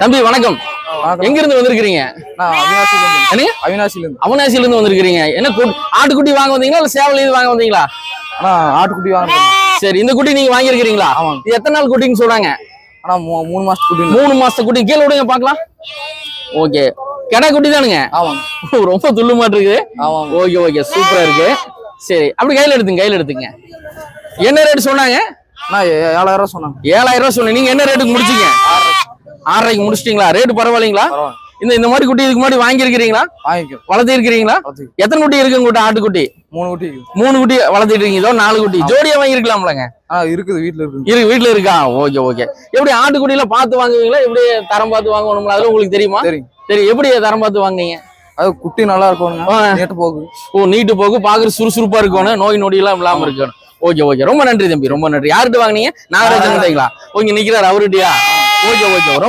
தம்பி வணக்கம். எங்க இருந்து வந்திருக்கிறீங்க? நான் அவினாசில இருந்து அவினாசில இருந்து வந்திருக்கிறீங்க. என்ன ஆட்டுக்குட்டி வாங்க வந்தீங்களா இல்ல சேவல் இது வாங்க வந்தீங்களா? ஆனா ஆட்டுக்குட்டி வாங்குறேன் சரி இந்த குட்டி நீங்க வாங்கியிருக்கிறீங்களா? இது எத்தனை நாள் குட்டின்னு சொல்றாங்க? ஆனா மூணு மாசத்துக்கு குட்டி மூணு மாசத்து குட்டி. கீழே விடுங்க பார்க்கலாம். ஓகே. கெடா குட்டி தானுங்க? ஆமாங்க. ரொம்ப துள்ளு மாட்டு இருக்குது. ஆமாங்க. Okay okay. சூப்பரா இருக்கு. சரி அப்படி கையில எடுத்துங்க கையில எடுத்துங்க. என்ன ரேட் சொன்னாங்க? நான் ஏழாயிரம் ரூபா சொன்னாங்க. ஏழாயிரம் ரூபாய் சொன்னீங்க. நீங்க என்ன ரேட்டுக்கு முடிச்சீங்க? ஆறரைக்கு முடிச்சிட்டீங்களா? ரேட் பரவாயில்லைங்களா? பரவாயில்ல. இந்த இந்த மாதிரி குட்டி இதுக்கு முன்னாடி வாங்கியிருக்கிறீங்களா? வளர்த்தி இருக்கிறீங்களா. எத்தனை குட்டி இருக்கு உங்கள்கிட்ட ஆட்டுக்குட்டி? மூணு குட்டி இருக்கு. மூணு குட்டி வளர்த்திட்டு இருக்கீங்க இதோ நாலு குட்டி. ஜோடியா வாங்கியிருக்கலாம்லங்க? ஆனா இருக்குது. வீட்டுல இருக்குது. இருக்கு. வீட்டுல இருக்கா? Okay okay. எப்படி ஆட்டுக்குட்டியில பார்த்து வாங்குவீங்களா? எப்படி தரம் பார்த்து வாங்கணும்ல? அதுல உங்களுக்கு தெரியுமா? சரி சரி எப்படி தரம் பார்த்து வாங்குனீங்க? அது குட்டி நல்லா. நேட்டு போகுது ஓ நீட்டு போக்கு பாக்குற சுறுசுறுப்பா இருக்கணும். நோய் நொடி எல்லாம் இல்லாம இருக்கணும். Okay okay. ரொம்ப நன்றி தம்பி. ரொம்ப நன்றி. யார்கிட்ட வாங்குனீங்க? நாகராஜன் ஓகே நிக்கிறாரு அவர்கிட்டயா? Okay okay.